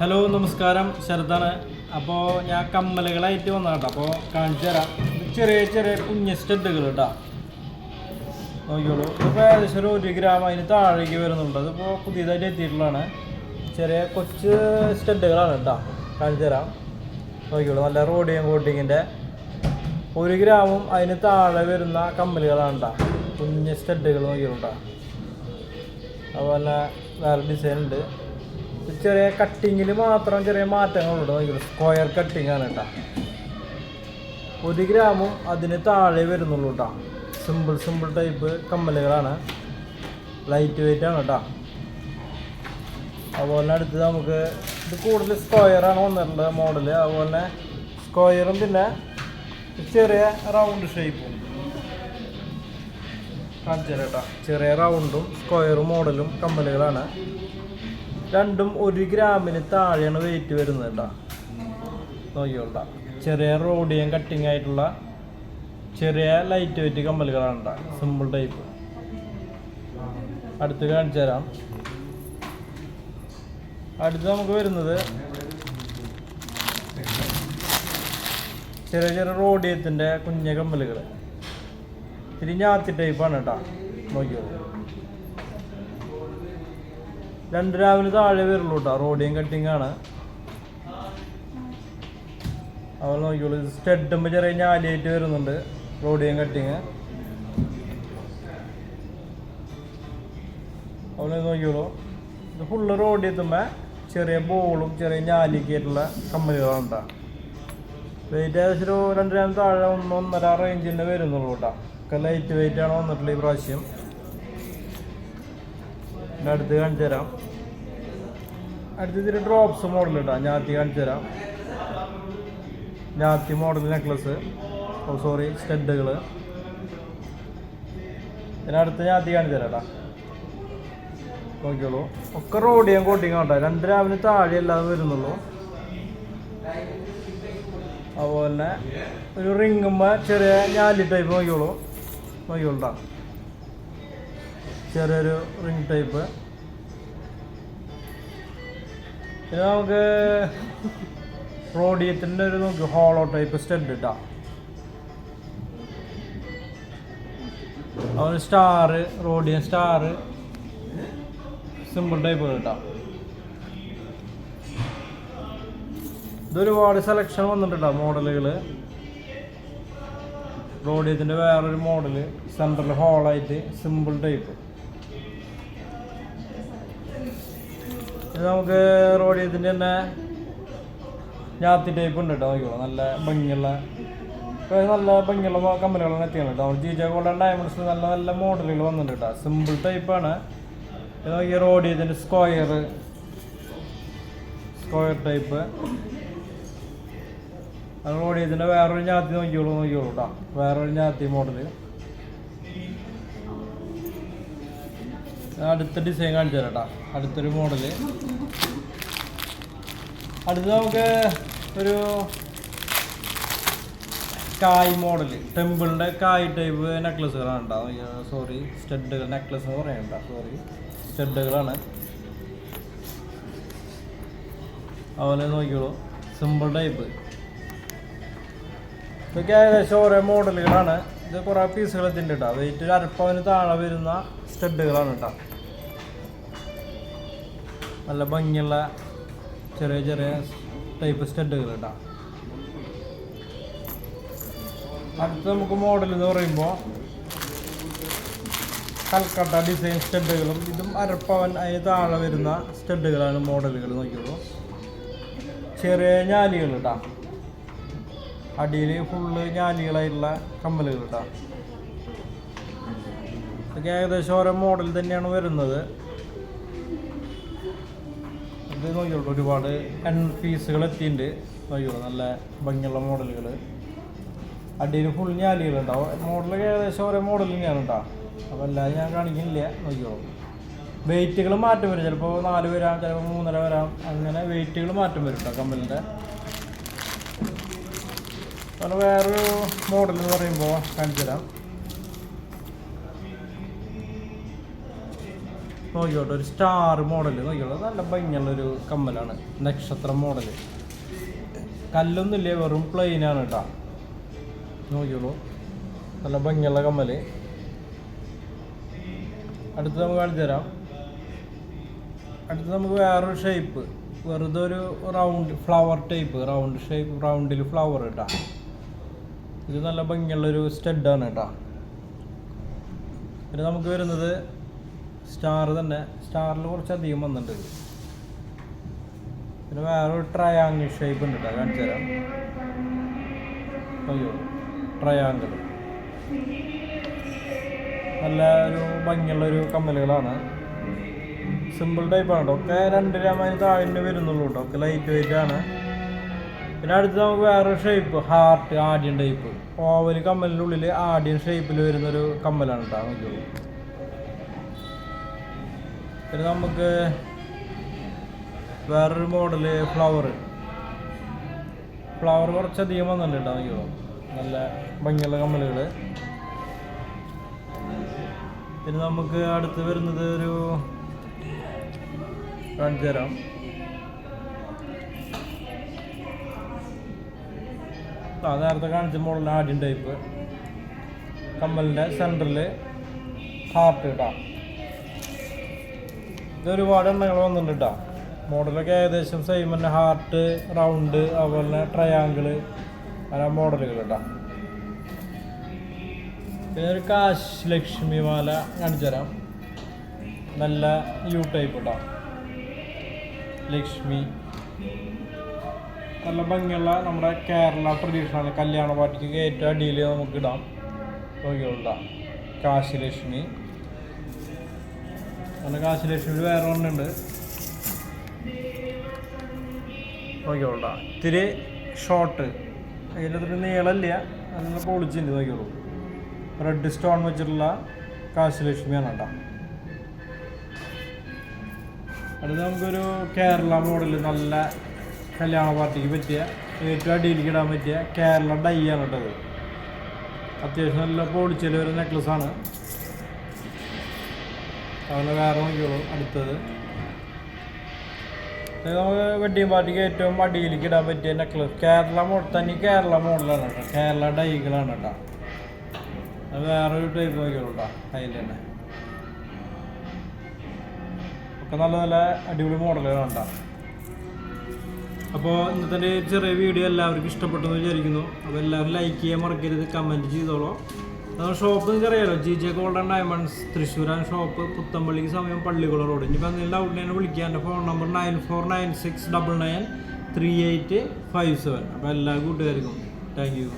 Hello നമസ്കാരം. ശരതാണ് അപ്പോൾ ഞാൻ കമ്മലുകളായിട്ട് വന്ന കേട്ടോ അപ്പോൾ കാണിച്ചു തരാം. ചെറിയ ചെറിയ കുഞ്ഞ സ്റ്റഡുകൾ കേട്ടോ നോക്കിയോളൂ ഇപ്പോൾ ഏകദേശം ഒരു ഒരു ഗ്രാം അതിന് താഴേക്ക് വരുന്നുണ്ട്. അതിപ്പോൾ പുതിയതായിട്ട് എത്തിയിട്ടുള്ളതാണ്. ചെറിയ കൊച്ച് സ്റ്റഡുകളാണ് കേട്ടോ കാണിച്ചു തരാം. നോക്കിയോളൂ നല്ല റോഡിയും കോട്ടിങ്ങിന്റെ ഒരു ഗ്രാമും അതിന് താഴെ വരുന്ന കമ്മലുകളാണ് കേട്ടോ കുഞ്ഞ് സ്റ്റഡുകൾ നോക്കിയോളൂ കേട്ടോ അതുപോലെ വേറെ ഡിസൈൻ ഉണ്ട്. ചെറിയ കട്ടിങ്ങിൽ മാത്രം ചെറിയ മാറ്റങ്ങളുണ്ട്. നോക്കിയത് സ്ക്വയർ കട്ടിങ് ആണ് കേട്ടോ ഒരു ഗ്രാമും അതിന് താഴെ വരുന്നുള്ളൂ കേട്ടോ സിമ്പിൾ സിമ്പിൾ ടൈപ്പ് കമ്മലുകളാണ്. ലൈറ്റ് വെയിറ്റ് ആണ് കേട്ടോ അതുപോലെ തന്നെ അടുത്ത് നമുക്ക് ഇത് കൂടുതൽ സ്ക്വയറാണ് വന്നിട്ടുള്ളത് മോഡൽ അതുപോലെ തന്നെ സ്ക്വയറും പിന്നെ ചെറിയ റൗണ്ട് ഷേപ്പും കാണിച്ചു തരാം കേട്ടോ ചെറിയ റൗണ്ടും സ്ക്വയറും മോഡലും കമ്മലുകളാണ്. രണ്ടും ഒരു ഗ്രാമിന് താഴെയാണ് വെയിറ്റ് വരുന്നത് കേട്ടോ നോക്കിയോളാ ചെറിയ റോഡിയം കട്ടിങ് ആയിട്ടുള്ള ചെറിയ ലൈറ്റ് വെയിറ്റ് കമ്മലുകളാണ് കേട്ടോ സിമ്പിൾ ടൈപ്പ് അടുത്ത് കാണിച്ചു തരാം. അടുത്ത് നമുക്ക് വരുന്നത് ചെറിയ ചെറിയ റോഡിയത്തിന്റെ കുഞ്ഞ കമ്മലുകൾ ഇത്തിരി ഞാത്തി ടൈപ്പാണ് കേട്ടോ നോക്കിയോളൂ രണ്ട് രാവിലെ താഴെ വരുള്ളൂ കേട്ടോ റോഡിയും കട്ടിങ് ആണ് അവൾ നോക്കിയോളൂ സ്റ്റഡുമ്പോൾ ചെറിയ ഞാലിയായിട്ട് വരുന്നുണ്ട് റോഡിയും കട്ടിങ് അവൾ നോക്കിയോളൂ ഇത് ഫുള്ള് റോഡിയെത്തുമ്പോൾ ചെറിയ ബോളും ചെറിയ ഞാലിയൊക്കെ ആയിട്ടുള്ള കമ്പനികളാണ് കേട്ടോ വെയിറ്റ് ഏകദേശം ഒരു താഴെ ഒന്ന് ഒന്നര റേഞ്ചിന്റെ വരുന്നുള്ളൂ കേട്ടോ ഒക്കെ ലൈറ്റ് വെയിറ്റ് ആണ് വന്നിട്ടുള്ളത് ഈ പ്രാവശ്യം. അടുത്ത് കാണിച്ചു തരാം. അടുത്ത് ഇതിൽ ഡ്രോപ്സ് മോഡൽ കേട്ടോ ഞാത്തി കാണിച്ചു തരാം. ഞാത്തി മോഡൽ നെക്ലസ് ഓ സോറി സ്റ്റഡുകൾ ഇതിനടുത്ത് ഞാത്തി കാണിച്ചു തരാം കേട്ടോ നോക്കിയോളൂ ഒക്കെ റോഡിയും കോട്ടിങ് കേട്ടോ രണ്ട് രാവിലെ താഴെ അല്ലാതെ വരുന്നുള്ളൂ. അതുപോലെ ഒരു റിങ്ങുമ്പോൾ ചെറിയ ഞാലി ടൈപ്പ് നോക്കിയോളൂ നോക്കിയോളൂ ട്ടോ. ചെറിയൊരു റിംഗ് ടൈപ്പ്. ഇത് നമുക്ക് റോഡിയത്തിന്റെ ഒരു നോക്കി ഹോളോ ടൈപ്പ് സ്റ്റഡ് ഇട്ടാ അതൊരു star rhodium star simple type കേട്ടോ ഇതൊരുപാട് സെലക്ഷൻ വന്നിട്ടുണ്ടോ മോഡലുകൾ റോഡിയത്തിന്റെ വേറൊരു മോഡൽ സെൻട്രൽ ഹോളായിട്ട് സിമ്പിൾ ടൈപ്പ്. നമുക്ക് റോഡിയത്തിന്റെ തന്നെ ഞാത്തി ടൈപ്പ് ഉണ്ട് കേട്ടോ നോക്കിക്കോളൂ നല്ല ഭംഗിയുള്ള നല്ല ഭംഗിയുള്ള കമ്പനികളാണ് എത്തിയാണ് കേട്ടോ ജി ജെ ഗോൾഡൻ ഡയമണ്ട്സ് നല്ല നല്ല മോഡലുകൾ വന്നിട്ടുണ്ട് കേട്ടോ സിമ്പിൾ ടൈപ്പാണ് ഇത് നോക്കിയ റോഡിയത്തിന്റെ സ്ക്വയർ സ്ക്വയർ ടൈപ്പ് റോഡ് റോഡിയത്തിന്റെ വേറൊരു ഞാത്തി നോക്കിയോളൂ നോക്കിയോളൂ കേട്ടോ വേറൊരു ഞാത്തി മോഡൽ അടുത്ത ഡിസൈൻ കാണിച്ചു തരാം അടുത്തൊരു മോഡൽ അടുത്ത് നമുക്ക് ഒരു കായ് മോഡൽ ടെമ്പിളിന്റെ കായ് ടൈപ്പ് നെക്ലസ്സുകളാണ് ഉണ്ടാവും സോറി സ്റ്റഡുകൾ നെക്ലസ് എന്ന് പറയണ്ട. സോറി സ്റ്റഡുകളാണ് അതുപോലെ നോക്കിക്കോളൂ. സിമ്പിൾ ടൈപ്പ് ഇതൊക്കെ ഏകദേശം ഓരോ മോഡലുകളാണ് ഇത് കുറേ പീസുകൾ എത്തിണ്ട് കേട്ടോ വെയിറ്റ് ഒരു അരപ്പവന് താഴെ വരുന്ന സ്റ്റഡുകളാണ് കേട്ടോ നല്ല ഭംഗിയുള്ള ചെറിയ ചെറിയ ടൈപ്പ് സ്റ്റഡുകൾ കേട്ടോ അടുത്ത നമുക്ക് മോഡൽ എന്ന് പറയുമ്പോൾ കൽക്കട്ട ഡിസൈൻ സ്റ്റഡുകളും ഇതും അരപ്പവൻ അതിന് താഴെ വരുന്ന സ്റ്റഡുകളാണ് മോഡലുകൾ നോക്കിയുള്ളൂ ചെറിയ ഞാലികൾ കേട്ടോ അടിയിൽ ഫുള്ള് ഞാലികളായിട്ടുള്ള കമ്മലുകൾ കേട്ടോ ഇതൊക്കെ ഏകദേശം ഓരോ മോഡൽ തന്നെയാണ് വരുന്നത്. ഇത് നോക്കിയോളൂ ഒരുപാട് എൺ പീസുകൾ എത്തിയിട്ടുണ്ട്. നോക്കിയോളൂ നല്ല ഭംഗിയുള്ള മോഡലുകൾ അടിയിൽ ഫുൾ ഞാലികളുണ്ടാവും. മോഡലൊക്കെ ഏകദേശം ഓരോ മോഡൽ തന്നെയാണ് കേട്ടോ അപ്പോൾ എല്ലാം ഞാൻ കാണിക്കുന്നില്ല. നോക്കിയോളൂ വെയിറ്റുകൾ മാറ്റം വരും. ചിലപ്പോൾ നാല് വരാം ചിലപ്പോൾ മൂന്നര വരാം. അങ്ങനെ വെയിറ്റുകൾ മാറ്റം വരും കേട്ടോ കമ്പലിന്റെ അങ്ങനെ വേറൊരു മോഡൽ എന്ന് പറയുമ്പോൾ കാണിച്ചു തരാം നോക്കിയോട്ടെ ഒരു സ്റ്റാർ മോഡൽ നോക്കിയോട്ടെ നല്ല ഭംഗിയുള്ളൊരു കമ്മലാണ്. നക്ഷത്ര മോഡൽ കല്ലൊന്നുമില്ല വെറും പ്ലെയിനാണ് കേട്ടോ നോക്കിയോളൂ നല്ല ഭംഗിയുള്ള കമ്മൽ അടുത്ത് നമുക്ക് കാണിച്ചു തരാം. അടുത്ത് നമുക്ക് വേറൊരു ഷേപ്പ് വെറുതെ ഒരു round flower type round shape റൗണ്ടിൽ ഫ്ലവർ കേട്ടോ ഇത് നല്ല ഭംഗിയുള്ളൊരു സ്റ്റഡാണ് കേട്ടോ പിന്നെ നമുക്ക് വരുന്നത് സ്റ്റാർ തന്നെ സ്റ്റാറിൽ കുറച്ച് അധികം വന്നിട്ടുണ്ട്. പിന്നെ വേറെ ഒരു ട്രയാങ്കിൾ ഷേപ്പ് ഉണ്ട് കേട്ടോ കാണിച്ചു തരാം. അയ്യോ ട്രയാങ്കിൾ നല്ല ഒരു ഭംഗിയുള്ള ഒരു കമ്മലുകളാണ് സിമ്പിൾ ടൈപ്പാണ് കേട്ടോ. ഒക്കെ രണ്ട് രാമായി താഴ്ന്നു വരുന്നുള്ളൂ കേട്ടോ. ഒക്കെ ലൈറ്റ് വെയിറ്റ് ആണ്. പിന്നെ അടുത്ത് നമുക്ക് വേറെ ഷേപ്പ് ഹാർട്ട് ആഡിയൻ ടൈപ്പ് ഓവൽ കമ്മലിന്റെ ഉള്ളിൽ ആഡിയൻ ഷേപ്പിൽ വരുന്നൊരു കമ്മലാണ് കേട്ടോ നോക്കിയോളൂ പിന്നെ നമുക്ക് വേറൊരു മോഡൽ ഫ്ലവർ ഫ്ലവർ കുറച്ചധികം വന്നിട്ടുണ്ട് എനിക്ക് നല്ല ഭംഗിയുള്ള കമ്മലുകൾ പിന്നെ നമുക്ക് അടുത്ത് വരുന്നത് ഒരു കാണിച്ചു ആ നേരത്തെ കാണിച്ച മോഡലിന് ആദ്യം ടൈപ്പ് കമ്മലിന്റെ സെന്ററിൽ ഹാർട്ട് കേട്ടോ ഇത് ഒരുപാട് എണ്ണങ്ങൾ വന്നിട്ടുണ്ട്. കേട്ടോ മോഡലൊക്കെ ഏകദേശം സെയിം തന്നെ. ഹാർട്ട് റൗണ്ട് അതുപോലെ തന്നെ ട്രയാങ്കിൾ അങ്ങനെ മോഡലുകൾ കേട്ടോ പിന്നെ ഒരു കാശ് ലക്ഷ്മി മാല കാണിച്ചു തരാം. നല്ല യു ടൈപ്പ് കേട്ടോ ലക്ഷ്മി. നല്ല ഭംഗിയുള്ള നമ്മുടെ കേരള ട്രഡീഷണൽ കല്യാണ പാർട്ടിക്ക് ഏറ്റവും അടിയിൽ നമുക്ക് ഇടാം. കാശി കാശിലക്ഷ്മി അങ്ങനെ കാശിലക്ഷ്മി വേറെ ഒന്നുണ്ട് നോക്കിയോളാ ഇത്തിരി ഷോർട്ട് അതിന്റെ അത്ര നീളമില്ല. നല്ല പൊളിച്ചുണ്ട് നോക്കിയോളൂ റെഡ് സ്റ്റോൺ വെച്ചിട്ടുള്ള കാശ് ലക്ഷ്മിയാണ് കേട്ടോ അടുത്ത് നമുക്കൊരു കേരള മോഡൽ നല്ല കല്യാണ പാർട്ടിക്ക് പറ്റിയ ഏറ്റവും അടിയിലേക്ക് ഇടാൻ പറ്റിയ കേരള ഡൈ ആണ് കേട്ടത്. അത്യാവശ്യം നല്ല പൊളിച്ചൽ ഒരു നെക്ലസ് ആണ്. അതുപോലെ വേറെ നോക്കിയോളൂ അടുത്തത്. നമുക്ക് വെഡ്ഡിങ് പാർട്ടിക്ക് ഏറ്റവും അടിയിലേക്ക് ഇടാൻ പറ്റിയ നെക്ലസ് കേരള തന്നെ കേരള മോഡലാണ് കേട്ടോ. കേരള ഡൈകളാണ് കേട്ടോ. അത് വേറൊരു ടൈപ്പ് നോക്കിയോളൂ കേട്ടോ അതിന്റെ തന്നെ. ഒക്കെ നല്ല നല്ല അടിപൊളി മോഡലുകളാണ് കേട്ടോ. അപ്പോൾ ഇന്നത്തെ ചെറിയ വീഡിയോ എല്ലാവർക്കും ഇഷ്ടപ്പെട്ടെന്ന് വിചാരിക്കുന്നു. അപ്പോൾ എല്ലാവരും ലൈക്ക് ചെയ്യാൻ മറക്കരുത് കമന്റ് ചെയ്തോളൂ. ഷോപ്പ് നിങ്ങൾക്ക് അറിയാലോ ജി ജെ ഗോൾഡൻ ഡയമണ്ട്സ് തൃശ്ശൂരാൻ ഷോപ്പ് പുത്തമ്പള്ളിക്ക് സമയം പള്ളിക്കുള റോഡ് ഇനിയിപ്പോൾ എന്തെങ്കിലും ഡൗട്ട് എന്നെ വിളിക്കുക എന്റെ phone number nine four nine six double nine three eight five seven അപ്പോൾ എല്ലാ കൂട്ടുകാർക്കും താങ്ക് യു